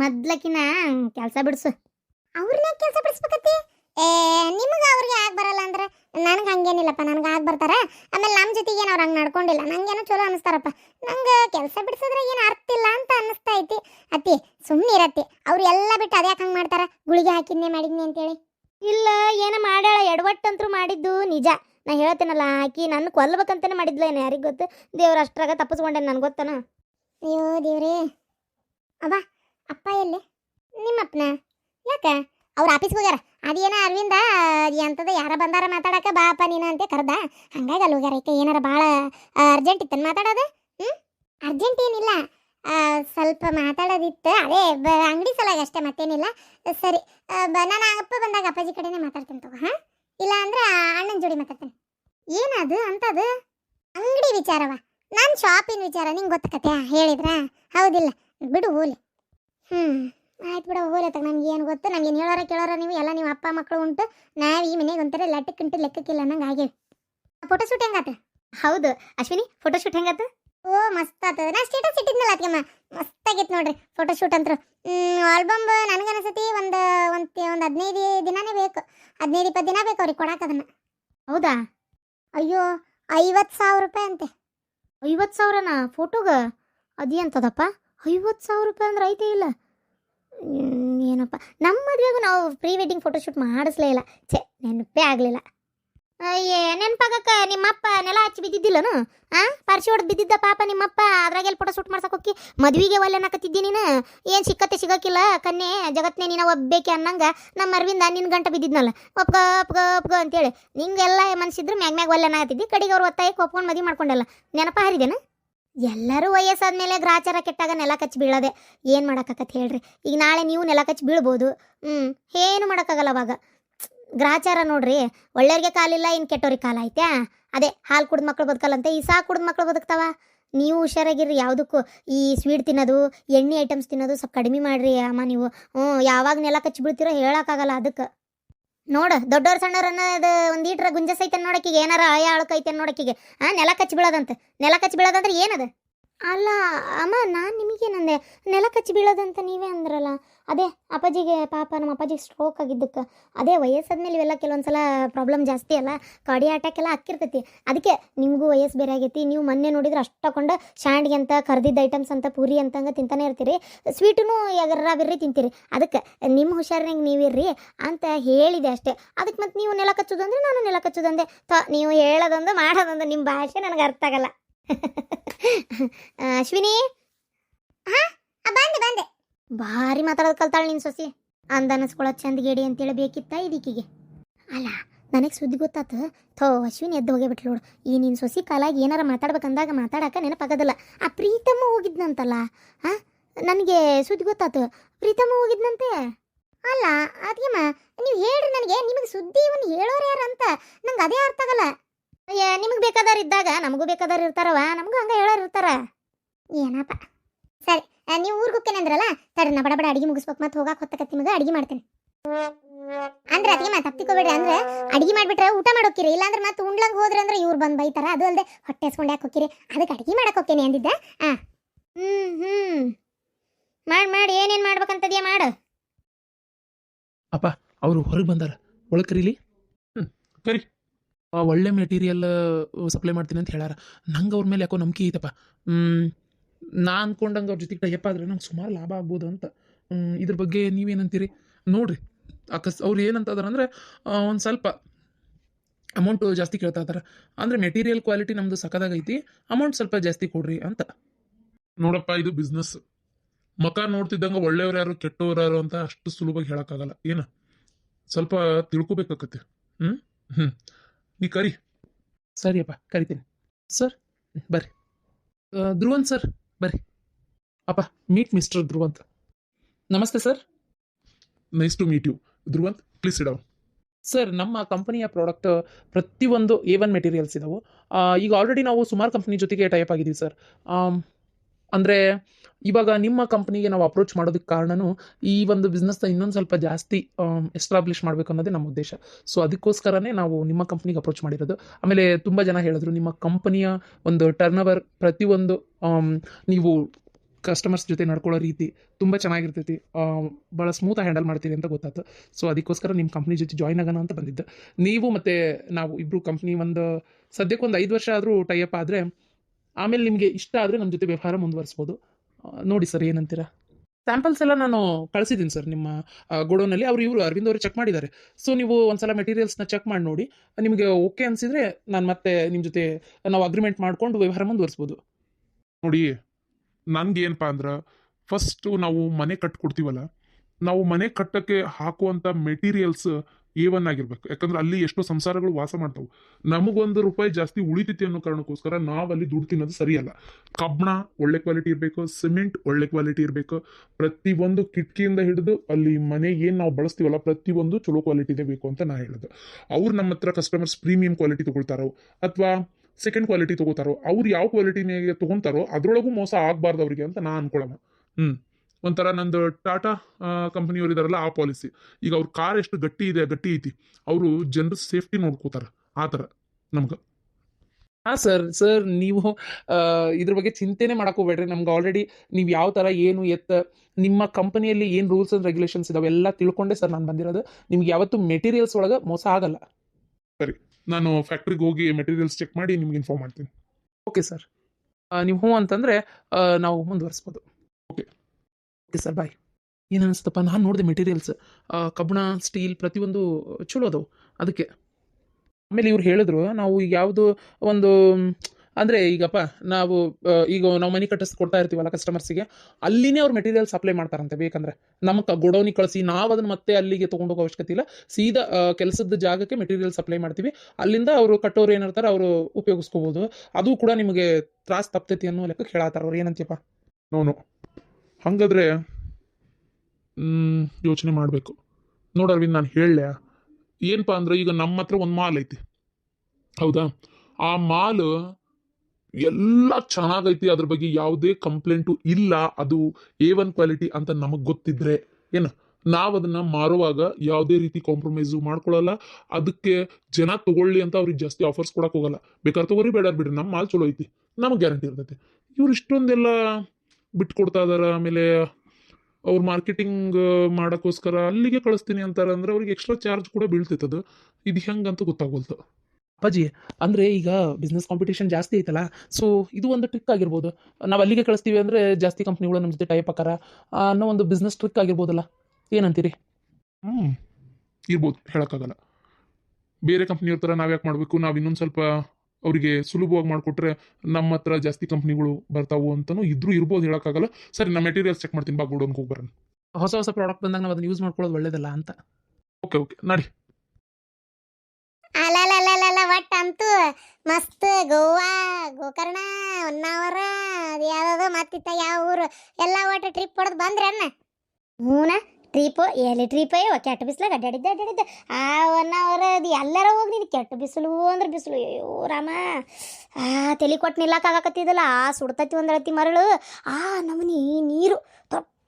ಮೊದ್ಲಕಿನ ಕೆಲಸ ಬಿಡ್ಸು. ಅವ್ರನ್ನ ಕೆಲಸ ಬಿಡಿಸ್ಬೇಕತ್ತಿ? ಏ ನಿಮಗೆ ಅವ್ರಿಗೆ ಆಗ ಬರಲ್ಲ ಅಂದ್ರೆ ನನಗೆ ಹಂಗೇನಿಲ್ಲಪ್ಪ ನನಗೆ ಆಗ ಬರ್ತಾರ. ಆಮೇಲೆ ನಮ್ಮ ಜೊತೆಗೆ ಏನು ಅವ್ರು ಹಂಗೆ ನಡ್ಕೊಂಡಿಲ್ಲ. ನಂಗೇನೋ ಚಲೋ ಅನಿಸ್ತಾರಪ್ಪ. ನಂಗೆ ಕೆಲಸ ಬಿಡಿಸಿದ್ರೆ ಏನು ಅರ್ಥ ಇಲ್ಲ ಅಂತ ಅನ್ನಿಸ್ತಾ ಐತಿ ಅತ್ತಿ ಸುಮ್ಮನೆ ಇರತ್ತಿ. ಅವ್ರು ಎಲ್ಲ ಬಿಟ್ಟು ಅದ್ಯಾಕೆ ಹಂಗೆ ಮಾಡ್ತಾರ? ಗುಳಿಗೆ ಹಾಕಿದ್ನೇ ಮಾಡಿದ್ನಿ ಅಂತೇಳಿ. ಇಲ್ಲ ಏನೋ ಮಾಡ್ಯಾಳ? ಎಡವಟ್ಟಂತರೂ ಮಾಡಿದ್ದು ನಿಜ. ನಾ ಹೇಳ್ತೇನಲ್ಲ ಆಕಿ ನನ್ನ ಕೊಲ್ಲಬೇಕಂತಾನೆ ಮಾಡಿದ್ಲ ಏನು ಯಾರಿಗೆ ಗೊತ್ತು? ದೇವ್ರು ಅಷ್ಟ್ರಾಗ ತಪ್ಪಿಸ್ಕೊಂಡೆ ನನ್ಗೆ ಗೊತ್ತನ? ಅಯ್ಯೋ ದೇವ್ರೇ. ಅವ್ವ ಅಪ್ಪ ಎಲ್ಲಿ? ನಿಮ್ಮಪ್ಪನ? ಯಾಕೆ? ಅವ್ರ ಆಫೀಸ್ಗೆ ಹೋಗ್ಯಾರ. ಅದೇನ ಅರವಿಂದ? ಎಂಥದ ಯಾರ ಬಂದಾರ ಮಾತಾಡಕ? ಅಪ್ಪ ನೀನು ಅಂತ ಕರ್ದ. ಹಂಗಾಗಿ ಅಲ್ಲಿ ಹೋಗ್ಯಾರ ಈಕೆ. ಏನಾರ ಭಾಳ ಅರ್ಜೆಂಟ್ ಇತ್ತನ್ ಮಾತಾಡೋದು? ಹ್ಞೂ ಅರ್ಜೆಂಟ್ ಏನಿಲ್ಲ. ಸ್ವಲ್ಪ ಮಾತಾಡೋದಿತ್ತು. ಅದೇ, ಬ, ಅಂಗಡಿ ಸಲಾಗ ಅಷ್ಟೇ, ಮತ್ತೇನಿಲ್ಲ. ಸರಿ. ಬ, ನಾನು ಅಪ್ಪ ಬಂದಾಗ ಅಪ್ಪಾಜಿ ಕಡೆನೇ ಮಾತಾಡ್ತೀನಿ ತಗೋ, ಹಾಂ? ಇಲ್ಲ ಅಂದ್ರೆ ಅಣ್ಣನ ಜೋಡಿ ಮಾತಾಡ್ತೀನಿ. ಏನದು ಅಂತದು? ಅಂಗಡಿ ವಿಚಾರವ. ನಾನು ಶಾಪಿನ ವಿಚಾರ. ನಿಂಗೆ ಗೊತ್ತಕತೆ ಹೇಳಿದ್ರಾ? ಹೌದಿಲ್ಲ. ಬಿಡು, ಹೋಲಿ. ಹ್ಞೂ ಆಯ್ತು ಬಿಡ ಹೋಲಿ ತಗ ನಮ್ಗೆ ಏನು ಗೊತ್ತು ನಮ್ಗೇನು ಹೇಳೋರ ಕೇಳೋರ ನೀವು ಎಲ್ಲ ನೀವು ಅಪ್ಪ ಮಕ್ಕಳು ಉಂಟು ನಾವು ಈ ಮನೆಗೆ ಒಂಥರ ಲಟ್ಟಕ್ಕಂಟು ಲೆಕ್ಕಕ್ಕಿಲ್ಲ ನಂಗೆ ಆಗೇವಿ ಫೋಟೋ ಶೂಟ್ ಹೆಂಗಾತ? ಹೌದು ಅಶ್ವಿನಿ ಫೋಟೋ ಶೂಟ್ ಹೆಂಗಾತ? ಓ ಮಸ್ತ್ ಆತದ ನಾ ಸ್ಟೇಟಸ್ ಇಟ್ಟಿದ್ನಲ್ಲ ಅದಕ್ಕೆಮ್ಮ ಮಸ್ತ್ ಆಗಿತ್ತು ನೋಡ್ರಿ ಫೋಟೋ ಶೂಟ್ ಅಂತರು ಆಲ್ಬಮ್ ನನಗನ್ಸತಿ ಒಂದು ಒಂದು ಒಂದು ಹದಿನೈದು ದಿನನೇ ಬೇಕು. ಹದಿನೈದು ಇಪ್ಪತ್ತು ದಿನ ಬೇಕು ಅವ್ರಿಗೆ ಕೊಡಕ್ಕೆ ಅದನ್ನು. ಹೌದಾ? ಅಯ್ಯೋ ಐವತ್ತು ಸಾವಿರ ರೂಪಾಯಿ ಅಂತೆ. ಐವತ್ತು ಸಾವಿರನ? ಫೋಟೋಗ ಅದೇಂತದಪ್ಪ? ಐವತ್ತು ಸಾವಿರ ರೂಪಾಯಿ ಅಂದ್ರೆ ಐತೆ ಇಲ್ಲ. ಏನಪ್ಪ? ನಮ್ಮ ಮದುವೆಗೂ ನಾವು ಪ್ರೀ ವೆಡ್ಡಿಂಗ್ ಫೋಟೋಶೂಟ್ ಮಾಡಿಸ್ಲೇ ಇಲ್ಲ. ಛೇ, ನೆನಪೇ ಆಗಲಿಲ್ಲ. ಏ ನೆನಪಾಗಕ್ಕ, ನಿಮ್ಮಪ್ಪ ನೆಲ ಹಚ್ಚಿ ಬಿದ್ದಿದ್ದಿಲ್ಲನು? ಹಾಂ ಪರ್ಸಿ ಹೊಡೆದು ಬಿದ್ದಿದ್ದ ಪಾಪ ನಿಮ್ಮಪ್ಪ ಅದ್ರಾಗೆಲ್ಲಿ ಫೋಟೋ ಶೂಟ್ ಮಾಡ್ಸಕ್ಕೆ ಹೋಗಿ ಮದುವೆಗೆ ಒಲ್ಲೆ ಅನ್ನಕತ್ತಿದ್ದಿ ನೀನು? ಏನು ಸಿಕ್ಕತ್ತೆ ಸಿಗೋಕ್ಕಿಲ್ಲ? ಕನ್ನೆ ಜಗತ್ನೇ ನೀನು ಒಬ್ಬೇಕೆ ಅನ್ನಂಗ? ನಮ್ಮ ಅರವಿಂದ ನಿನ್ನ ಗಂಟ ಬಿದ್ದಿದ್ನಲ್ಲ? ಒಪ್ಗ ಒಪ್ಗ ಒಪ್ಗ ಅಂತೇಳಿ. ನಿಂಗೆಲ್ಲ ಮನಸ್ಸಿದ್ರು ಮ್ಯಾಗ ಮ್ಯಾಗ ಒಲ್ಲೆ ಅನ್ನಕತ್ತಿದ್ದಿ? ಕಡೆಗೆ ಅವ್ರು ಒತ್ತಾಯಕ್ಕೆ ಒಪ್ಕೊಂಡು ಮದುವೆ ಮಾಡ್ಕೊಂಡಲ್ಲ. ನೆನಪ ಹರಿದೇನ? ಎಲ್ಲರೂ ವಯಸ್ಸಾದ್ಮೇಲೆ ಗ್ರಾಚಾರ ಕೆಟ್ಟಾಗ ನೆಲ ಕಚ್ಚಿ ಬೀಳದೆ ಏನು ಮಾಡೋಕ್ಕಾಗತ್ತೆ ಹೇಳ್ರಿ? ಈಗ ನಾಳೆ ನೀವು ನೆಲ ಕಚ್ಚಿ ಬೀಳ್ಬೋದು. ಹ್ಞೂ ಏನು ಮಾಡೋಕ್ಕಾಗಲ್ಲ ಅವಾಗ. ಗ್ರಾಚಾರ ನೋಡ್ರಿ, ಒಳ್ಳೆಯವ್ರಿಗೆ ಕಾಲಿಲ್ಲ ಇನ್ನು ಕೆಟ್ಟವ್ರಿಗೆ ಕಾಲ ಐತ್ಯಾ? ಅದೇ, ಹಾಲು ಕುಡಿದ ಮಕ್ಳು ಬದುಕಲ್ಲಂತೆ, ಈ ಸಾ ಕುಡ್ದು ಮಕ್ಳು ಬದುಕ್ತಾವ? ನೀವು ಹುಷಾರಾಗಿರ್ರಿ, ಯಾವುದಕ್ಕೂ ಈ ಸ್ವೀಟ್ ತಿನ್ನೋದು, ಎಣ್ಣೆ ಐಟಮ್ಸ್ ತಿನ್ನೋದು ಸ್ವಲ್ಪ ಕಡಿಮೆ ಮಾಡ್ರಿ ಅಮ್ಮ ನೀವು. ಹ್ಞೂ ಯಾವಾಗ ನೆಲ ಕಚ್ಚಿ ಬೀಳ್ತೀರೋ ಹೇಳೋಕ್ಕಾಗಲ್ಲ ಅದಕ್ಕೆ. ನೋಡ, ದೊಡ್ಡವ್ರ ಸಣ್ಣವ್ರ ಅನ್ನೋದು ಒಂದು ಈಟ್ರ ಗುಂಜಸ್ ಐತೆ ನೋಡಕ್ಕಿಗೆ, ಏನಾರ ಆಯಾ ಅಳಕೈತೆ ನೋಡಕ್ಕಿಗೆ. ಆ, ನೆಲ ಕಚ್ಚಿ ಬೀಳದಂತ. ನೆಲ ಕಚ್ಚಿ ಬೀಳದಂದ್ರೆ ಏನದು? ಅಲ್ಲ, ಅಮ್ಮ, ನಾನು ನಿಮಗೇನಂದೆ, ನೆಲ ಕಚ್ಚಿ ಬೀಳೋದಂತ ನೀವೇ ಅಂದ್ರಲ್ಲ. ಅದೇ, ಅಪ್ಪಾಜಿಗೆ ಪಾಪ ನಮ್ಮ ಅಪ್ಪಾಜಿಗೆ ಸ್ಟ್ರೋಕ್ ಆಗಿದ್ದಕ್ಕೆ. ಅದೇ ವಯಸ್ಸಾದ್ಮೇಲೆ ಇವೆಲ್ಲ ಕೆಲವೊಂದ್ಸಲ ಪ್ರಾಬ್ಲಮ್ ಜಾಸ್ತಿ ಅಲ್ಲ. ಕಾಡಿ ಅಟ್ಯಾಕ್ ಎಲ್ಲ ಹಾಕಿರ್ತೈತಿ ಅದಕ್ಕೆ ನಿಮಗೂ ವಯಸ್ಸು ಬೇರೆ ಆಗೈತಿ. ನೀವು ಮೊನ್ನೆ ನೋಡಿದ್ರೆ ಅಷ್ಟು ತಗೊಂಡು ಶಾಂಡ್ಗೆ ಅಂತ, ಕರ್ದಿದ್ದ ಐಟಮ್ಸ್ ಅಂತ, ಪೂರಿ ಅಂತಂಗ ತಿಂತಾನೆ ಇರ್ತೀರಿ. ಸ್ವೀಟೂ ಬಿರ್ರಿ ತಿಂತೀರಿ. ಅದಕ್ಕೆ ನಿಮ್ಮ ಹುಷಾರಿನಂಗೆ ನೀವಿರ್ರಿ ಅಂತ ಹೇಳಿದೆ ಅಷ್ಟೇ. ಅದಕ್ಕೆ ಮತ್ತೆ ನೀವು ನೆಲ ಕಚ್ಚೋದು ಅಂದ್ರೆ ನಾನು ನೆಲ ಕಚ್ಚೋದಂದೆ. ತ, ನೀವು ಹೇಳೋದೊಂದು ಮಾಡೋದೊಂದು ನಿಮ್ಮ ಭಾಷೆ ನನಗೆ ಅರ್ಥ ಆಗಲ್ಲ. ಅಶ್ವಿನಿ? ಬಂದೆ ಬಂದೆ. ಭಾರಿ ಮಾತಾಡೋದು ಕಲ್ತಾಳೆ ನಿನ್ ಸೊಸಿ. ಅಂದ ಚಂದ ಗೇಡಿ ಅಂತೇಳಿ ಬೇಕಿತ್ತ ಇದೀಕಿಗೆ ಅಲ್ಲ, ನನಗೆ ಸುದ್ದಿ ಗೊತ್ತಾತು? ಥೋ, ಅಶ್ವಿನಿ ಎದ್ದು ಹೋಗೇ ಬಿಟ್ಲು ನೋಡು. ಈ ನಿನ್ನ ಸೊಸಿ ಕಾಲಾಗಿ ಏನಾರ ಮಾತಾಡ್ಬೇಕಂದಾಗ ಮಾತಾಡಕ್ಕೆ ನೆನಪಾಗೋದಿಲ್ಲ. ಆ, ಪ್ರೀತಮ್ಮ ಹೋಗಿದ್ನಂತಲ್ಲ? ಹಾಂ? ನನಗೆ ಸುದ್ದಿ ಗೊತ್ತಾತು? ಪ್ರೀತಮ್ಮ ಹೋಗಿದ್ನಂತೆ? ಅಲ್ಲ ಅದಕ್ಕೆ ನೀವು ಹೇಳ್ರಿ ನನಗೆ, ನಿಮಗೆ ಸುದ್ದಿ ಇವನು ಹೇಳೋರು ಯಾರು ಅಂತ ನಂಗೆ ಅದೇ ಅರ್ಥ ಆಗಲ್ಲ. ಅಯ್ಯ, ನಿಮಗೆ ಬೇಕಾದವ್ರು ಇದ್ದಾಗ ನಮಗೂ ಬೇಕಾದವ್ರು ಇರ್ತಾರವ ನಮಗೂ ಹಂಗೆ ಹೇಳೋರು ಇರ್ತಾರ. ಏನಪ್ಪ. ಸರಿ ನೀವು ಊರಿಗೆ ಹೋಗ್ತೇನೆ ಅಂದ್ರಲ್ಲ ಸರಿ ನಾ ಬಡ ಬಡ ಅಡಿಗೆ ಮುಗಿಸ್ಬೇಕು, ಮತ್ತೆ ಹೋಗಕ್ಕೆ ಹೊತ್ತಕತ್ತಿ ನಿಮಗೆ, ಅಡಿಗೆ ಮಾಡ್ತೇನೆ. ಅಂದ್ರೆ ಅದಕ್ಕೆ ಮತ್ತೆ ತಪ್ಪಿಕೋಬೇಡ್ರಿ ಅಂದ್ರೆ ಅಡಿಗೆ ಮಾಡಿಬಿಟ್ರೆ ಊಟ ಮಾಡೋಕಿರಿ ಇಲ್ಲಾಂದ್ರೆ ಮತ್ತೆ ಉಂಡ್ಲಂಗೆ ಹೋದ್ರೆ ಅಂದ್ರೆ ಇವ್ರು ಬಂದು ಬೈತಾರ, ಅದು ಅಲ್ಲದೆ ಹೊಟ್ಟೆ ಹಸ್ಕೊಂಡು ಯಾಕೆ ಹೋಗಿರಿ ಅದಕ್ಕೆ ಅಡಿಗೆ ಮಾಡಕ್ಕೆ ಹೋಗ್ತೇನೆ ಅಂದಿದ್ದೆ. ಹ್ಞೂ ಹ್ಞೂ ಮಾಡಿ ಮಾಡಿ, ಏನೇನು ಮಾಡ್ಬೇಕಂತದ್ಯಾ ಮಾಡು. ಅವರು ಹೊರಗೆ ಬಂದಾರ. ಒಳಗೆ ಕರೀಲಿ? ಹ್ಞೂ ಕರಿ. ಒಳ್ಳೆ ಮೆಟೀರಿಯಲ್ ಸಪ್ಲೈ ಮಾಡ್ತೀನಿ ಅಂತ ಹೇಳಾರ ನಂಗೆ ಅವ್ರ ಮೇಲೆ ಯಾಕೋ ನಂಬಿಕೆ ಐತಪ್ಪ. ನಾ ಅಂದ್ಕೊಂಡಂಗೆ ಅವ್ರ ಜೊತೆಗೆ ಟೈಪ್ ಆದರೆ ನಂಗೆ ಸುಮಾರು ಲಾಭ ಆಗ್ಬೋದು ಅಂತ. ಇದ್ರ ಬಗ್ಗೆ ನೀವೇನಂತೀರಿ? ನೋಡ್ರಿ, ಅಕಸ್, ಅವ್ರು ಏನಂತದಾರ ಅಂದ್ರೆ ಒಂದು ಸ್ವಲ್ಪ ಅಮೌಂಟು ಜಾಸ್ತಿ ಕೇಳ್ತಾ ಇದ್ದಾರೆ ಅಂದರೆ ಮೆಟೀರಿಯಲ್ ಕ್ವಾಲಿಟಿ ನಮ್ಮದು ಸಖದಾಗೈತಿ ಅಮೌಂಟ್ ಸ್ವಲ್ಪ ಜಾಸ್ತಿ ಕೊಡ್ರಿ ಅಂತ. ನೋಡಪ್ಪ, ಇದು ಬಿಸ್ನೆಸ್ ಮಕ ನೋಡ್ತಿದ್ದಂಗೆ ಒಳ್ಳೆಯವ್ರು ಯಾರು, ಕೆಟ್ಟವ್ರು ಯಾರು ಅಂತ ಅಷ್ಟು ಸುಲಭವಾಗಿ ಹೇಳೋಕ್ಕಾಗಲ್ಲ. ಏನು? ಸ್ವಲ್ಪ ತಿಳ್ಕೊಬೇಕಾಗತ್ತೆ ಹ್ಮ್? ಹ್ಮ್. ನೀ ಕರಿ. ಸರಿಯಪ್ಪ ಕರಿತೀನಿ. ಸರ್ ಬರ್ರಿ. ಧ್ರುವನ್ ಧ್ರುವಂತ್ ಸರ್ ಬರ್ರಿ. ಅಪ್ಪ ಮೀಟ್ ಮಿಸ್ಟರ್ ಧ್ರುವಂತ್. ನಮಸ್ತೆ sir. Nice to meet you Dhruvanth please ಇಡವ್ sir ನಮ್ಮ ಕಂಪನಿಯ ಪ್ರಾಡಕ್ಟ್ ಪ್ರತಿಯೊಂದು ಎ ಒನ್ ಮೆಟೀರಿಯಲ್ಸ್ ಇದಾವೆ. ಈಗ ಆಲ್ರೆಡಿ ನಾವು ಸುಮಾರು ಕಂಪ್ನಿ ಜೊತೆಗೆ ಟೈಪ್ ಆಗಿದ್ದೀವಿ ಸರ್. ಅಂದರೆ ಇವಾಗ ನಿಮ್ಮ ಕಂಪ್ನಿಗೆ ನಾವು ಅಪ್ರೋಚ್ ಮಾಡೋದಕ್ಕೆ ಕಾರಣನೂ ಈ ಒಂದು ಬಿಸ್ನೆಸ್ನ ಇನ್ನೊಂದು ಸ್ವಲ್ಪ ಜಾಸ್ತಿ ಎಸ್ಟಾಬ್ಲಿಷ್ ಮಾಡಬೇಕು ಅನ್ನೋದೇ ನಮ್ಮ ಉದ್ದೇಶ. ಸೊ ಅದಕ್ಕೋಸ್ಕರನೇ ನಾವು ನಿಮ್ಮ ಕಂಪ್ನಿಗೆ ಅಪ್ರೋಚ್ ಮಾಡಿರೋದು. ಆಮೇಲೆ ತುಂಬ ಜನ ಹೇಳಿದ್ರು, ನಿಮ್ಮ ಕಂಪನಿಯ ಒಂದು ಟರ್ನ್ ಓವರ್ ಪ್ರತಿಯೊಂದು ನೀವು ಕಸ್ಟಮರ್ಸ್ ಜೊತೆ ನಡ್ಕೊಳ್ಳೋ ರೀತಿ ತುಂಬ ಚೆನ್ನಾಗಿರ್ತೈತಿ. ಭಾಳ ಸ್ಮೂತಾಗಿ ಹ್ಯಾಂಡಲ್ ಮಾಡ್ತೀರಿ ಅಂತ ಗೊತ್ತಾಯ್ತು ಸೊ ಅದಕ್ಕೋಸ್ಕರ ನಿಮ್ಮ ಕಂಪ್ನಿ ಜೊತೆ ಜಾಯ್ನ್ ಆಗೋಣ ಅಂತ ಬಂದಿದ್ದೆ. ನೀವು ಮತ್ತು ನಾವು ಇಬ್ಬರು ಕಂಪ್ನಿ ಒಂದು, ಸದ್ಯಕ್ಕೆ ಒಂದು ಐದು ವರ್ಷ ಆದರೂ ಟೈಅಪ್ ಆದರೆ ಆಮೇಲೆ ನಿಮಗೆ ಇಷ್ಟ ಆದರೆ ನಮ್ಮ ಜೊತೆ ವ್ಯವಹಾರ ಮುಂದುವರಿಸ್ಬೋದು. ನೋಡಿ ಸರ್, ಏನಂತೀರಾ? ಸ್ಯಾಂಪಲ್ಸ್ ಎಲ್ಲ ನಾನು ಕಳಿಸಿದ್ದೀನಿ ಸರ್ ನಿಮ್ಮ ಗೋಡೌನಲ್ಲಿ ಅವರು ಇವರು ಅರವಿಂದ್ ಅವರು ಚೆಕ್ ಮಾಡಿದ್ದಾರೆ. ಸೊ ನೀವು ಒಂದ್ಸಲ ಮೆಟೀರಿಯಲ್ಸ್ನ ಚೆಕ್ ಮಾಡಿ ನೋಡಿ. ನಿಮಗೆ ಓಕೆ ಅನಿಸಿದ್ರೆ ನಾನು ಮತ್ತೆ ನಿಮ್ಮ ಜೊತೆ ನಾವು ಅಗ್ರಿಮೆಂಟ್ ಮಾಡಿಕೊಂಡು ವ್ಯವಹಾರ ಮುಂದುವರಿಸ್ಬೋದು. ನೋಡಿ, ನನ್ಗೆ ಅಂದ್ರೆ ಫಸ್ಟು ಫಸ್ಟ್ ನಾವು ಮನೆ ಕಟ್ಕೊಡ್ತೀವಲ್ಲ, ನಾವು ಮನೆ ಕಟ್ಟಕ್ಕೆ ಹಾಕುವಂಥ ಮೆಟೀರಿಯಲ್ಸ್ ಎ ಒನ್ ಆಗಿರ್ಬೇಕು. ಯಾಕಂದ್ರೆ ಅಲ್ಲಿ ಎಷ್ಟೋ ಸಂಸಾರಗಳು ವಾಸ ಮಾಡ್ತಾವೆ. ನಮಗೊಂದು ರೂಪಾಯಿ ಜಾಸ್ತಿ ಉಳಿತೈತಿ ಅನ್ನೋ ಕಾರಣಕ್ಕೋಸ್ಕರ ನಾವು ಅಲ್ಲಿ ದುಡ್ಡು ತಿನ್ನೋದು ಸರಿಯಲ್ಲ. ಕಬ್ಬಣ ಒಳ್ಳೆ ಕ್ವಾಲಿಟಿ ಇರಬೇಕು ಸಿಮೆಂಟ್ ಒಳ್ಳೆ ಕ್ವಾಲಿಟಿ ಇರಬೇಕು. ಪ್ರತಿಯೊಂದು ಕಿಟಕಿಯಿಂದ ಹಿಡಿದು ಅಲ್ಲಿ ಮನೆ ಏನು ನಾವು ಬಳಸ್ತೀವಲ್ಲ ಪ್ರತಿಯೊಂದು ಚಲೋ ಕ್ವಾಲಿಟಿದೇ ಬೇಕು ಅಂತ ನಾ ಹೇಳೋದು. ಅವ್ರು ನಮ್ಮ ಹತ್ರ ಕಸ್ಟಮರ್ಸ್ ಪ್ರೀಮಿಯಂ ಕ್ವಾಲಿಟಿ ತಗೊಳ್ತಾರೋ, ಅಥವಾ ಸೆಕೆಂಡ್ ಕ್ವಾಲಿಟಿ ತಗೋತಾರೋ, ಅವ್ರು ಯಾವ ಕ್ವಾಲಿಟಿನೇ ತಗೊಂತಾರೋ, ಅದ್ರೊಳಗೂ ಮೋಸ ಆಗಬಾರ್ದು ಅವರಿಗೆ ಅಂತ ನಾ ಅನ್ಕೊಳ್ಳೋಣ ಹ್ಮ್. ಒಂಥರ ನಂದು ಟಾಟಾ ಕಂಪ್ನಿಯವ್ರು ಇದಾರಲ್ಲ ಆ ಪಾಲಿಸಿ. ಈಗ ಅವ್ರ ಕಾರ್ ಎಷ್ಟು ಗಟ್ಟಿ ಇದೆ ಗಟ್ಟಿ ಐತಿ ಅವರು ಜನರ ಸೇಫ್ಟಿ ನೋಡ್ಕೋತಾರೆ ಆ ಥರ ನಮ್ಗೆ. ಹಾಂ ಸರ್ ಸರ್ ನೀವು ಇದ್ರ ಬಗ್ಗೆ ಚಿಂತೆನೇ ಹೋಗ್ಬೇಡ್ರಿ. ನಮ್ಗೆ ಆಲ್ರೆಡಿ ನೀವು ಯಾವ ಥರ ಏನು ಎತ್ತ ನಿಮ್ಮ ಕಂಪನಿಯಲ್ಲಿ ಏನು ರೂಲ್ಸ್ ಆ್ಯಂಡ್ ರೆಗ್ಯುಲೇಷನ್ಸ್ ಇದಾವೆ ಎಲ್ಲ ತಿಳ್ಕೊಂಡೆ ಸರ್ ನಾನು ಬಂದಿರೋದು. ನಿಮ್ಗೆ ಯಾವತ್ತು ಮೆಟೀರಿಯಲ್ಸ್ ಒಳಗೆ ಮೋಸ ಆಗಲ್ಲ. ಸರಿ ನಾನು ಫ್ಯಾಕ್ಟ್ರಿಗೆ ಹೋಗಿ ಮೆಟೀರಿಯಲ್ಸ್ ಚೆಕ್ ಮಾಡಿ ನಿಮ್ಗೆ ಇನ್ಫಾರ್ಮ್ ಮಾಡ್ತೀನಿ. Okay sir. ನೀವು ಹ್ಞೂ ಅಂತಂದರೆ ನಾವು ಮುಂದುವರಿಸ್ಬೋದು. ಓಕೆ. ಸರ್ ಬಾಯ್ ಏನು ಅನಿಸ್ತಪ್ಪ ನಾನು ನೋಡಿದೆ ಮೆಟೀರಿಯಲ್ಸ್ ಕಬ್ಬಣ ಸ್ಟೀಲ್ ಪ್ರತಿಯೊಂದು ಚಲೋ ಅದಾವು. ಅದಕ್ಕೆ. ಆಮೇಲೆ ಇವ್ರು ಹೇಳಿದ್ರು, ನಾವು ಯಾವುದು ಒಂದು, ಅಂದರೆ ಈಗಪ್ಪ, ನಾವು ಈಗ ನಾವು ಮನೆ ಕಟ್ಟಿಸ್ ಕೊಡ್ತಾ ಇರ್ತೀವಲ್ಲ ಕಸ್ಟಮರ್ಸಿಗೆ ಅಲ್ಲಿನೇ ಅವ್ರು ಮೆಟೀರಿಯಲ್ ಸಪ್ಲೈ ಮಾಡ್ತಾರಂತೆ ಬೇಕಂದ್ರೆ. ನಮಗೆ ಗೋಡೌನಿ ಕಳಿಸಿ, ನಾವು ಅದನ್ನು ಮತ್ತೆ ಅಲ್ಲಿಗೆ ತೊಗೊಂಡೋಗೋ ಅವಶ್ಯಕತೆ ಇಲ್ಲ. ಸೀದಾ ಕೆಲಸದ ಜಾಗಕ್ಕೆ ಮೆಟೀರಿಯಲ್ ಸಪ್ಲೈ ಮಾಡ್ತೀವಿ. ಅಲ್ಲಿಂದ ಅವರು ಕಟ್ಟೋರು ಏನಿರ್ತಾರೆ, ಅವರು ಉಪಯೋಗಿಸ್ಕೋಬೋದು. ಅದು ಕೂಡ ನಿಮಗೆ ತ್ರಾಸ ತಪ್ತೈತಿ ಅನ್ನೋ ಲೆಕ್ಕ ಹೇಳತ್ತಾರ ಅವ್ರು. ಏನಂತೀಯಪ್ಪ? ನೋನು ಹಂಗಾದ್ರೆ ಯೋಚನೆ ಮಾಡಬೇಕು. ನೋಡಿ ಅರವಿಂದ್, ನಾನು ಹೇಳಲೆ ಏನಪ್ಪ ಅಂದ್ರೆ ಈಗ ನಮ್ಮ ಹತ್ರ ಒಂದು ಮಾಲ್ ಐತಿ. ಹೌದಾ? ಆ ಮಾಲ್ ಎಲ್ಲ ಚೆನ್ನಾಗೈತಿ, ಅದ್ರ ಬಗ್ಗೆ ಯಾವುದೇ ಕಂಪ್ಲೇಂಟು ಇಲ್ಲ. ಅದು ಎ ಒನ್ ಕ್ವಾಲಿಟಿ ಅಂತ ನಮಗೆ ಗೊತ್ತಿದ್ರೆ, ಏನು? ನಾವು ಅದನ್ನ ಮಾರುವಾಗ ಯಾವುದೇ ರೀತಿ ಕಾಂಪ್ರಮೈಸು ಮಾಡ್ಕೊಳ್ಳಲ್ಲ ಅದಕ್ಕೆ ಜನ ತಗೊಳ್ಳಿ ಅಂತ ಅವ್ರಿಗೆ ಜಾಸ್ತಿ ಆಫರ್ಸ್ ಕೊಡಕ್ಕೆ ಹೋಗಲ್ಲ. ಬೇಕಾದ್ರೆ ತಗೋರಿ, ಬೇಡ ಬಿಡ್ರಿ ನಮ್ಮ ಮಾಲ್ ಚಲೋ ಐತಿ. ನಮಗೆ ಗ್ಯಾರಂಟಿ ಇರ್ತೈತಿ. ಇವ್ರು ಇಷ್ಟೊಂದೆಲ್ಲ ಬಿಟ್ಕೊಡ್ತಾ ಇದ್ದಾರೆ ಆಮೇಲೆ ಅವ್ರು ಮಾರ್ಕೆಟಿಂಗ್ ಮಾಡೋಕ್ಕೋಸ್ಕರ ಅಲ್ಲಿಗೆ ಕಳಿಸ್ತೀನಿ ಅಂತಾರೆ ಅಂದ್ರೆ ಅವ್ರಿಗೆ ಎಕ್ಸ್ಟ್ರಾ ಚಾರ್ಜ್ ಕೂಡ ಬೀಳ್ತೈತದು ಇದು ಹೆಂಗಂತ ಗೊತ್ತಾಗೋಲ್ತು ಅಪ್ಪಾಜಿ ಅಂದರೆ ಈಗ ಬಿಸ್ನೆಸ್ ಕಾಂಪಿಟೇಷನ್ ಜಾಸ್ತಿ ಐತಲ್ಲ ಸೊ ಇದು ಒಂದು ಟ್ರಿಕ್ ಆಗಿರ್ಬೋದು. ನಾವು ಅಲ್ಲಿಗೆ ಕಳಿಸ್ತೀವಿ ಅಂದರೆ ಜಾಸ್ತಿ ಕಂಪ್ನಿಗಳು ನಮ್ಮ ಜೊತೆ ಟೈಪ್ ಆಕಾರ ಅನ್ನೋ ಒಂದು ಬಿಸ್ನೆಸ್ ಟ್ರಿಕ್ ಆಗಿರ್ಬೋದಲ್ಲ. ಏನಂತೀರಿ? ಹ್ಞೂ ಇರ್ಬೋದು ಹೇಳೋಕ್ಕಾಗಲ್ಲ. ಬೇರೆ ಕಂಪ್ನಿಯವ್ರ ಥರ ನಾವು ಯಾಕೆ ಮಾಡಬೇಕು ನಾವು ಇನ್ನೊಂದು ಸ್ವಲ್ಪ ಅವರಿಗೆ ಸುಲಭವಾಗಿ ಮಾಡಿಕೊಟ್ರೆ ನಮ್ಮ ಹತ್ರ ಜಾಸ್ತಿ ಕಂಪ್ನಿಗಳು ಬರ್ತಾವು ಅಂತಲೂ ಇದ್ರೂ ಇರ್ಬೋದು ಹೇಳೋಕ್ಕಾಗಲ್ಲ. ಸರಿ ನಾ ಮೆಟೀರಿಯಲ್ಸ್ ಚೆಕ್ ಮಾಡ್ತೀನಿ. ಬಾ ಗೋಡೌನ್ಗೆ ಹೋಗಿ ಬರೋಣ. ಹೊಸ ಹೊಸ ಪ್ರಾಡಕ್ಟ್ ಬಂದಾಗ ನಾವು ಅದನ್ನ ಯೂಸ್ ಮಾಡ್ಕೊಳ್ಳೋದು ಒಳ್ಳೇದಲ್ಲ ಅಂತ. Okay okay. ನಡಿ. ಅಲಲಲಲಲ ಒಟ್ಟು ಅಂತೂ? ಮಸ್ತ್. ಗೋವಾ ಗೋಕರ್ಣ ಹೊನ್ನಾವರ ಅದು ಯಾವ್ದು ಮತ್ತಿತ್ತ ಯಾವ ಊರು? ಎಲ್ಲ ಒಟ್ಟು ಟ್ರಿಪ್ ಹೊಡೆದು ಬಂದ್ರನ್ನ ಹೂನ? ಟ್ರಿಪ್ ಎಲ್ಲಿ ಟ್ರಿಪ್ ಅಯ್ಯೋ ಕೆಟ್ಟ ಬಿಸಿಲಾಗ ಅಡ್ಡಾಡಿದ್ದೆ ಅಡ್ಡಾಡಿದ್ದೆ. ಆ ಒನ್ ಅವರ್ ಅದು, ಎಲ್ಲಾರ ಹೋಗಿ ನೀನು ಕೆಟ್ಟ ಬಿಸಿಲು ಅಂದ್ರೆ ಬಿಸಿಲು. ಅಯ್ಯೋ ರಾಮ. ಆ, ತಲೆ ಕೊಟ್ಟು ನಿಲ್ಲಕ್ಕಾಗತ್ತಿದ್ದಲ್ಲ ಆ ಸುಡ್ತತಿ ಒಂದು ಅಳತಿ ಮರಳು. ಆ, ನಮನಿ ನೀರು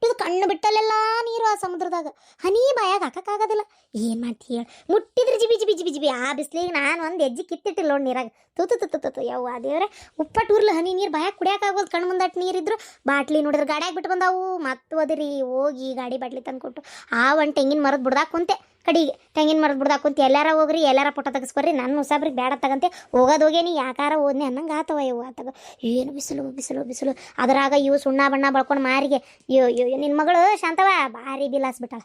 ತೊಟ್ಟಿದ ಕಣ್ಣು ಬಿಟ್ಟಲ್ಲೆಲ್ಲ ನೀರು ಆ ಸಮುದ್ರದಾಗ. ಹನಿ ಬಾಯಾಗ ಹಾಕಕ್ಕಾಗೋದಿಲ್ಲ. ಏನು ಮಾಡ್ತಿ ಹೇಳಿ? ಮುಟ್ಟಿದ್ರೆ ಜಿಬಿ ಜಿಬಿ ಜಿಬಿ ಜಿಬಿ. ಆ ಬಿಸ್ಲಿಗೆ ನಾನು ಒಂದು ಹೆಜ್ಜೆ ಕಿತ್ತಿಟ್ಟಿಲ್ಲ ನೋಡಿ ನೀರಾಗ. ತುತು ತುತು ತುತು ಯಾವ ದೇವ್ರೆ. ಉಪ್ಪಟ್ಟು ಉರ್ಲು ಹನಿ ನೀರು ಬಾಯಾಗ ಕುಡಿಯೋಕ್ಕಾಗೋದು ಕಣ್ಣು ಮುಂದಟ್ಟು ನೀರಿದ್ರು ಬಾಟ್ಲಿ ನೋಡಿದ್ರೆ ಗಾಡಿಯಾಗಿ ಬಿಟ್ಟು ಬಂದಾವು. ಮತ್ತು ಹೋದಿರಿ, ಹೋಗಿ ಗಾಡಿ ಬಾಟ್ಲಿ ತಂದ್ಕೊಟ್ಟು ಆ ಒಂದು ತೆಂಗಿನ ಮರದ ಬುಡ್ದಾಕ ಕುಂತೆ. ಕಡಿಗೆ ತೆಂಗಿನ ಮರದ ಬಿಡ್ದು ಹಾಕೊಂತ ಎಲ್ಲಾರ ಹೋಗ್ರಿ ಎಲ್ಲಾರ ಫೋಟೋ ತೆಗಿಸ್ಕೊರಿ ನನ್ನ ಮುಸಾಬ್ರಿಗೆ ಬೇಡ ತಗಂತೆ. ಹೋಗೋದು ಹೋಗೇನಿ ಯಾಕಾರ ಓದ್ನೆ ಅನ್ನಂಗೆ ಆತವ ಇವು ಆತಗ. ಏನು ಬಿಸಿಲು ಬಿಸಿಲು ಬಿಸಿಲು. ಅದರಾಗ ಇವು ಸುಣ್ಣ ಬಣ್ಣ ಬಳ್ಕೊಂಡು ಮಾರಿಗೆ ಅಯ್ಯೋ ಅಯ್ಯೋ ನಿನ್ನ ಮಗಳು ಶಾಂತವ ಭಾರಿ ಬಿಲಾಸ್ ಬಿಟ್ಟಾಳ.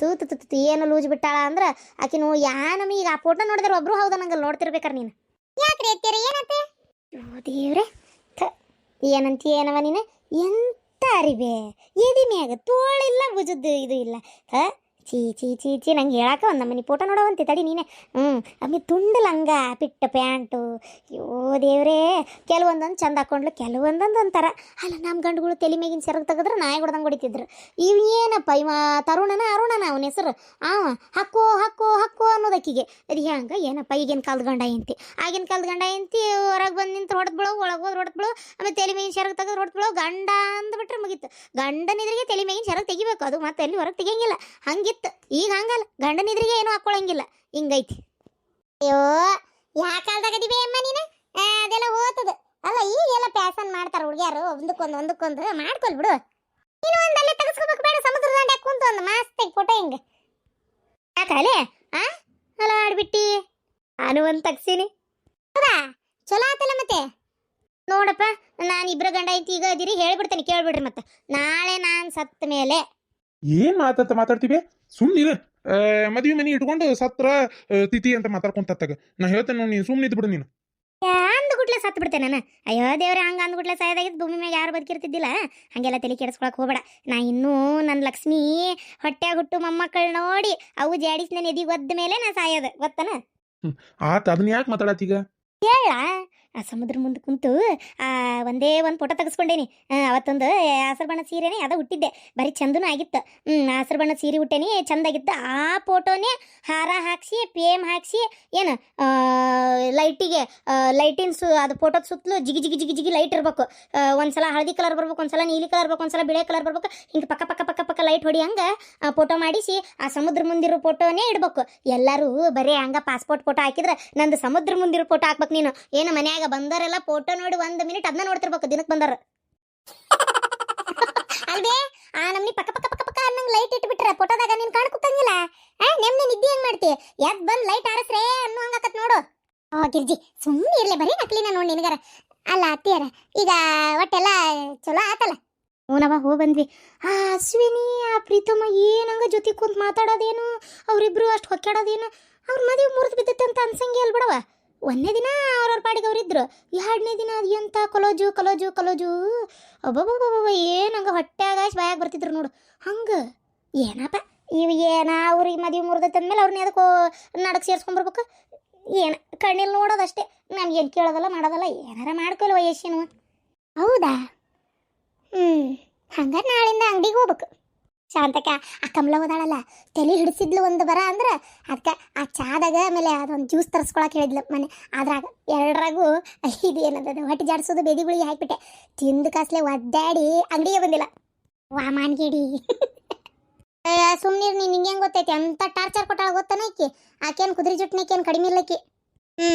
ತೂತು ತು ತು ಏನು ಲೂಜ್ ಬಿಟ್ಟಾಳ ಅಂದ್ರೆ ಆಕಿನು ಯಾ ನಮಗೆ ಈಗ ಆ ಫೋಟೋ ನೋಡಿದ್ರೆ ಒಬ್ರು ಹೌದಾ ನಂಗೆ ನೋಡ್ತಿರ್ಬೇಕಾರ ನೀನು. ಯಾಕ್ರಿ ಎತ್ತೀರಿ ಏನಂತೆ? ಓ ದೇವ್ರೆ ಥ ಏನಂತೀ ಏನವ ನೀನು? ಎಂತ ಅರಿಬೇ ಎದಿ ಮ್ಯಾಗ ತೋಳಿಲ್ಲ ಭುಜದ್ದು ಇದು ಇಲ್ಲ. ಹ ಚೀ ಚೀ ಚೀ ಚೀ, ನಂಗೆ ಹೇಳಕ್ಕೆ ಒಂದು ನಮ್ಮನಿ ಫೋಟೋ ನೋಡವಂತೆ ತಡಿ ನೀನೆ. ಹ್ಞೂ ಅಮ್ಮಿ ತುಂಡು ಲಂಗ ಪಿಟ್ಟ ಪ್ಯಾಂಟು ಅಯ್ಯೋ ದೇವ್ರೇ, ಕೆಲವೊಂದೊಂದು ಚಂದ ಹಾಕೊಂಡ್ಲು, ಕೆಲವೊಂದೊಂದು ಅಂತಾರ ಅಲ್ಲ ನಮ್ಮ ಗಂಡುಗಳು ತಲೆ ಮೇಗಿನ ಸೆರಗ್ ತೆಗೆದ್ರೆ, ನಾಯಿ ಹೊಡ್ದಂಗೆ ಹೊಡಿತಿದ್ರು. ಇವೇನಪ್ಪ ಇವ, ತರುಣನ ಅರುಣನ ಅವನ ಹೆಸರು? ಅವ ಹಕ್ಕೋ ಹಕ್ಕೋ ಹಕ್ಕೋ ಅನ್ನೋದಕ್ಕಿಗೆ. ಅದು ಹೆಂಗೆ ಏನಪ್ಪ ಈಗಿನ ಕಾಲದ ಗಂಡ ಎಂತಿ ಆಗಿನ ಕಾಲದ ಗಂಡ ಎಂತಿ ಹೊರಗೆ ಬಂದು ನಿಂತು ಹೊಡೆದ್ ಬಿಡೋ, ಒಳಗೆ ಹೋದ್ರೆ ಹೊಡೆದ್ ಬಿಡೋ, ಆಮೇಲೆ ತಲೆ ಮೇಗಿನ ಸೆರಗ್ ತೆಗೆದು ಹೊಡೆದ್ ಬಿಡೋ, ಗಂಡ ಅಂದ್ಬಿಟ್ರೆ ಮುಗೀತು. ಗಂಡನಿದ್ರಿಗೆ ತಲೆ ಮೇಗಿನ ಸೆರಗ್ ತೆಗಿಬೇಕು, ಅದು ಮತ್ತೆ ಎಲ್ಲಿ ಹೊರಗೆ ತೆಗಿಯಂಗಿಲ್ಲ. ಹಂಗಿತ್ತು ಈಗ ಹಂಗಲ್ಲ. ಗಂಡನಿದ್ರಿಗೆ ಏನು ಹಾಕೊಳ್ಳಂಗಿಲ್ಲ ಹಿಂಗೈತಿ. ಅಯ್ಯೋ ಯಾ ಕಾಲ್ದಾಗ ಅದಿವೆ ಅಮ್ಮ ನೀನು? ಅದೆಲ್ಲ ಓದ್ತದ ಅಲ್ಲ, ಈಗೆಲ್ಲ ಪ್ಯಾಸನ್ ಮಾಡ್ತಾರ ಹುಡುಗಿಯರು. ಒಂದಕ್ಕೊಂದು ಒಂದಕ್ಕೊಂದು ಮಾಡ್ಕೊಲ್ ಬಿಡು. ನೀನು ಒಂದು ಅಲ್ಲೇ ತೆಗೆಸ್ಕೋಬೇಕು. ಬೇಡ, ಸಮುದ್ರ ದಂಡೆ ಕುಂತು ಒಂದು ಮಸ್ತ್ ಫೋಟೋ ಹಿಂಗೆ. ಯಾಕಲೆ ಆ? ಅಲ್ಲ, ಆಡ್ಬಿಟ್ಟಿ. ನಾನು ಒಂದು ತಗ್ಸೀನಿ. ಚಲೋ ಆತಲ್ಲ ಮತ್ತೆ. ನೋಡಪ್ಪ, ನಾನು ಇಬ್ರ ಗಂಡ ಐತಿ ಈಗ ಅದಿರಿ, ಹೇಳ್ಬಿಡ್ತೇನೆ, ಕೇಳ್ಬಿಡ್ರಿ ಮತ್ತೆ. ನಾಳೆ ನಾನು ಸತ್ತ ಮೇಲೆ ಏನ್ ಮಾತಾಡ್ತ ಮಾತಾಡ್ತೀವಿ? ಸುಮ್ಮನಿರು ಮದ್ವೆ ಮನಿ ಇಟ್ಕೊಂಡು ಸತ್ರ ತಿಥಿ ಅಂತ ಮಾತಾಡ್ಕೊಂತತ್ತಾಗ ನಾ ಹೇಳ್ತೇನೆ ನೋಡಿ ನೀನು ಸುಮ್ಮನೆ ಬಿಡು ನೀನು. ಅಂದ್ಗುಟ್ಲೆ ಸತ್ತು ಬಿಡ್ತೇನೆ ನಾನು. ಅಯ್ಯೋ ದೇವ್ರೆ ಹಂಗೆ ಅಂದ್ಗುಟ್ಲೆ ಸಾಯದಾಗಿದ್ದು ಭೂಮಿ ಮ್ಯಾಗ ಯಾರು ಬದುಕಿರ್ತಿದ್ದಿಲ್ಲ? ಹಂಗೆಲ್ಲ ತಲೆ ಕೆಡಿಸ್ಕೊಳಕ್ ಹೋಗ್ಬೇಡ. ನಾ ಇನ್ನೂ ನನ್ನ ಲಕ್ಷ್ಮಿ ಹೊಟ್ಟೆ ಹುಟ್ಟು ಮೊಮ್ಮಕ್ಕಳು ನೋಡಿ ಅವು ಜಾಡಿಸ್ ನನ್ನ ಎದಿ ಒದ್ದ ಮೇಲೆ ನಾ ಸಾಯೋದು. ಗೊತ್ತನ? ಆತ ಅದನ್ನ ಯಾಕೆ ಮಾತಾಡತ್ತೀಗ? ಹೇಳ. ಆ ಸಮುದ್ರ ಮುಂದೆ ಕುಂತು, ಆ, ಒಂದೇ ಒಂದು ಫೋಟೋ ತೆಗೆಸ್ಕೊಂಡೇನಿ. ಅವತ್ತೊಂದು ಹಸಿರು ಬಣ್ಣದ ಸೀರೆನೇ ಅದ ಹುಟ್ಟಿದ್ದೆ ಬರೀ ಚಂದನೂ ಆಗಿತ್ತು. ಹಸಿರು ಬಣ್ಣದ ಸೀರೆ ಹುಟ್ಟೇನಿ ಚಂದಾಗಿತ್ತು ಆ ಫೋಟೋನೇ ಹಾರ ಹಾಕ್ಸಿ, ಪೇಮ್ ಹಾಕ್ಸಿ, ಏನು ಲೈಟಿಗೆ ಲೈಟಿನ ಸು, ಅದು ಫೋಟೋದ ಸುತ್ತಲೂ ಜಿಗಿ ಜಿಗಿ ಜಿಗಿ ಜಿಗಿ ಲೈಟ್ ಇರಬೇಕು. ಒಂದ್ಸಲ ಹಳದಿ ಕಲರ್ ಬರ್ಬೇಕು, ಒಂದ್ಸಲ ನೀಲಿ ಕಲರ್ ಬರ್ಬೇಕು, ಒಂದ್ಸಲ ಬಿಳೆ ಕಲರ್ ಬರ್ಬೇಕು. ಹಿಂಗೆ ಪಕ್ಕ ಪಕ್ಕ ಪಕ್ಕ ಪಕ್ಕ ಲೈಟ್ ಹೊಡಿ ಹಂಗೆ ಫೋಟೋ ಮಾಡಿಸಿ, ಆ ಸಮುದ್ರ ಮುಂದಿರೋ ಫೋಟೋನೇ ಇಡ್ಬೇಕು. ಎಲ್ಲರೂ ಬರೀ ಹಂಗ ಪಾಸ್ಪೋರ್ಟ್ ಫೋಟೋ ಹಾಕಿದ್ರೆ ನಂದು ಸಮುದ್ರ ಮುಂದಿರೋ ಫೋಟೋ ಹಾಕ್ಬೇಕು ನೀನು. ಏನು ಮನ್ಯಾಗ ಬಂದರೆಲ್ಲ ಫೋಟೋ ನೋಡಿ ಒಂದ್ ಮಿನಿಟ್ ಅದನ್ನ ನೋಡ್ತಿರ್ಬೇಕು ದಿನಕ್ಕೆ ಬಂದಾರ ಅಲ್ವೇ? ಆ ನಮ್ನಿ ಪಕ್ಕ ಪಕ್ಕ ಪಕ್ಕ ಪಕ್ಕ ಅನ್ನಂಗ್ ಲೈಟ್ ಇಟ್ಬಿಟ್ರೆ ಫೋಟೋದಾಗ ನೀನ್ ಕಾಣ್ ಕುತ್ತಂಗಿಲ್ಲ ಆ ನೆಮ್ಮದಿ ನಿದ್ದೆ ಹೆಂಗ್ ಮಾಡ್ತಿ? ಎದ್ ಬಂದ್ ಲೈಟ್ ಆರಸ್ರೆ ಅನ್ನೋ ಹಂಗಾಕತ್ ನೋಡು. ಓ ಗಿರ್ಜಿ ಸುಮ್ಮನೆ ಇರ್ಲಿ ಬರೀ ನಕ್ಲಿನ ನೋಡಿ ನಿನಗಾರ. ಅಲ್ಲ ಅತ್ತಿಯರ ಈಗ ಒಟ್ಟೆಲ್ಲ ಚಲೋ ಆತಲ್ಲ? ಓನವ ಹೋ ಬಂದ್ವಿ. ಆ ಅಶ್ವಿನಿ ಆ ಪ್ರೀತಮ್ಮ ಏನಂಗ ಜೊತೆ ಕುಂತ ಮಾತಾಡೋದೇನು? ಅವರಿಬ್ರು ಅಷ್ಟು ಹೊಕ್ಕಾಡೋದೇನು ಅವ್ರ ಮದುವೆ ಮುರಿದು ಬಿದ್ದತ್ತೆ ಅಂತ ಅನ್ಸಂಗೆ ಅಲ್ಬಿಡವ ಒಂದೇ ದಿನ ಅವ್ರವ್ರ ಈ ಎರಡನೇ ದಿನ ಅದು ಎಂತ ಕಲೋಜು ಕಲೋಜು ಕಲೋಜು. ಏನು ಏನಂಗ ಹೊಟ್ಯಾಗ ಬಾಯಾಗ ಬರ್ತಿದ್ರು ನೋಡು. ಹಂಗೆ. ಏನಪ್ಪ? ಇವ್ ಏನ ಅವ್ರಿಗೆ ಮದುವೆ ಮುರಿದೈತೆ ಅಂದಮೇಲೆ ಅವ್ರನ್ನ ನಡಕ್ ಸೇರ್ಸ್ಕೊಂಬರ್ಬೇಕು ಏನು ಕಣ್ಣಿಲ್ ನೋಡೋದಷ್ಟೇ. ನಮ್ಗೇನು ಕೇಳೋದಲ್ಲ, ಮಾಡೋದಲ್ಲ, ಏನಾರ ಮಾಡ್ಕೊಲ್ವ ಯಶಿನು ಹೌದಾ? ಹ್ಮ್. ಹಂಗಾರೆ ನಾಳಿಂದ ಅಂಗಡಿಗೆ ಹೋಗ್ಬೇಕು. ಶಾಂತಕ ಆ ಕಮಲ ಓದಾಳಲ್ಲ ತಲೆ ಹಿಡಿಸಿದ್ಲು ಒಂದು ಬರ ಅಂದ್ರೆ ಅದಕ್ಕೆ ಆ ಚಾದಾಗ ಆಮೇಲೆ ಅದೊಂದು ಜ್ಯೂಸ್ ತರಿಸ್ಕೊಳಕ್ ಹೇಳಿದ್ಲು ಮನೆ. ಅದ್ರಾಗ ಎರಡರಾಗೂ ಇದು ಏನದ ಹೊಟ್ಟೆ ಜಾಡಿಸೋದು ಬೇದಿ ಗುಳಿಗೆ ಹಾಕ್ಬಿಟ್ಟೆ. ತಿಂದು ಕಾಸ್ಲೆ ಒದ್ದಾಡಿ ಅಂಗಡಿಗೆ ಬಂದಿಲ್ಲ. ವಾ ಮಾನ್ಗಿಡಿ. ಸುಮ್ಮನಿರ್ ನೀನು ಹೆಂಗೆ ಗೊತ್ತೈತಿ? ಅಂತ ಟಾರ್ಚರ್ ಕೊಟ್ಟಾಳ ಗೊತ್ತಾನ ಆಕಿ ಆಕೇನು ಕುದುರೆ ಜುಟ್ನಕೇನು ಕಡಿಮೆ ಇಲ್ಲಕಿ ಹ್ಞೂ